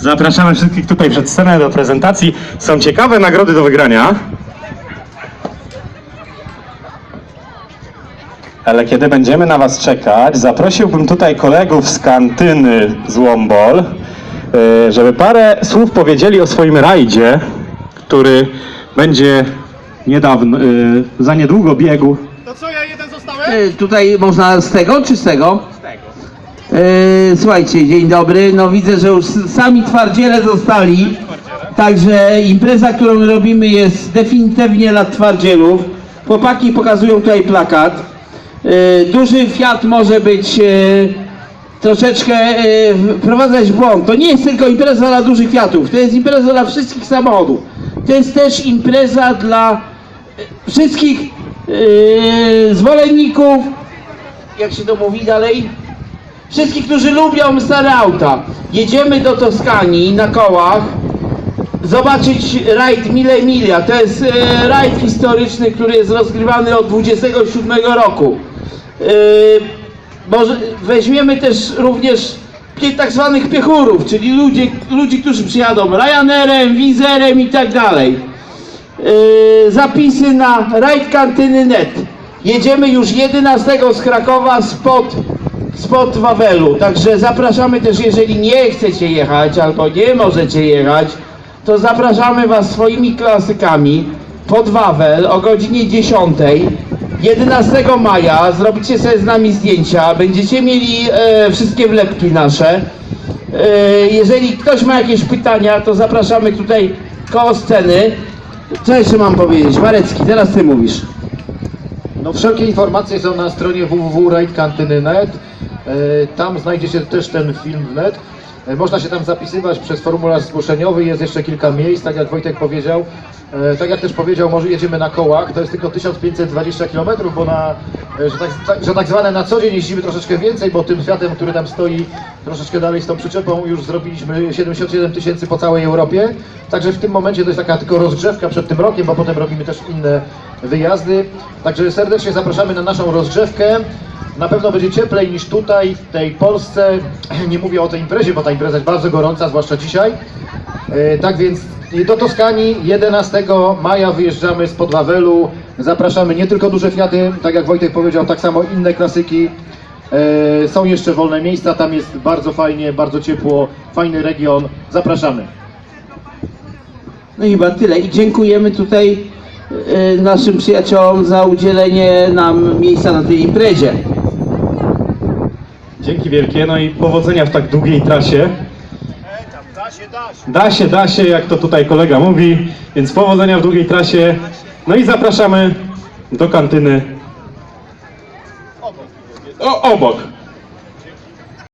Zapraszamy wszystkich tutaj przed scenę do prezentacji. Są ciekawe nagrody do wygrania. Ale kiedy będziemy na Was czekać, zaprosiłbym tutaj kolegów z kantyny z Łombol, y, żeby parę słów powiedzieli o swoim rajdzie, który będzie niedawno, y, za niedługo biegł. To co, ja jeden zostałem? E, Tutaj można z tego czy z tego? Z tego. Słuchajcie, dzień dobry. No widzę, że już sami twardziele zostali. Także impreza, którą robimy jest definitywnie dla twardzielów. Chłopaki pokazują tutaj plakat. E, duży Fiat może być e, troszeczkę e, wprowadzać w błąd. To nie jest tylko impreza dla dużych Fiatów, to jest impreza dla wszystkich samochodów. To jest też impreza dla wszystkich zwolenników, jak się to mówi dalej, wszystkich, którzy lubią stare auta. Jedziemy do Toskanii na kołach, zobaczyć rajd Mille Emilia. To jest e, rajd historyczny, który jest rozgrywany od 27 roku. E, może weźmiemy też również tak zwanych piechurów, czyli ludzi, ludzi, którzy przyjadą Ryanerem, Wizerem i tak dalej. Yy, zapisy na rajd kantyny.net. Jedziemy już 11 z Krakowa spod, spod Wawelu. Także zapraszamy też, jeżeli nie chcecie jechać albo nie możecie jechać, to zapraszamy Was swoimi klasykami pod Wawel o godzinie 10. 11 maja zrobicie sobie z nami zdjęcia, będziecie mieli e, wszystkie wlepki nasze. E, jeżeli ktoś ma jakieś pytania, to zapraszamy tutaj koło sceny. Co jeszcze mam powiedzieć? Marecki, teraz ty mówisz. No wszelkie informacje są na stronie www.rajdkantyny.net. E, Tam znajdziecie też ten film wnet. E, Można się tam zapisywać przez formularz zgłoszeniowy, jest jeszcze kilka miejsc, tak jak Wojtek powiedział. E, Tak jak też powiedział, może jedziemy na kołach, to jest tylko 1520 km, bo na, e, że, tak, tak, że tak zwane na co dzień jeździmy troszeczkę więcej, bo tym Fiatem, który tam stoi troszeczkę dalej z tą przyczepą, już zrobiliśmy 77 tysięcy po całej Europie. Także w tym momencie to jest taka tylko rozgrzewka przed tym rokiem, bo potem robimy też inne wyjazdy. Także serdecznie zapraszamy na naszą rozgrzewkę. Na pewno będzie cieplej niż tutaj, w tej Polsce. Nie mówię o tej imprezie, bo ta impreza jest bardzo gorąca, zwłaszcza dzisiaj. E, Tak więc do Toskanii 11 maja wyjeżdżamy spod Wawelu. Zapraszamy nie tylko duże Fiaty, tak jak Wojtek powiedział, tak samo inne klasyki. E, Są jeszcze wolne miejsca, tam jest bardzo fajnie, bardzo ciepło, fajny region. Zapraszamy. No i chyba tyle. I dziękujemy tutaj e, naszym przyjaciołom za udzielenie nam miejsca na tej imprezie. Dzięki wielkie, no i powodzenia w tak długiej trasie. Da się, da się, jak to tutaj kolega mówi, więc powodzenia w długiej trasie. No i zapraszamy do kantyny. O, obok.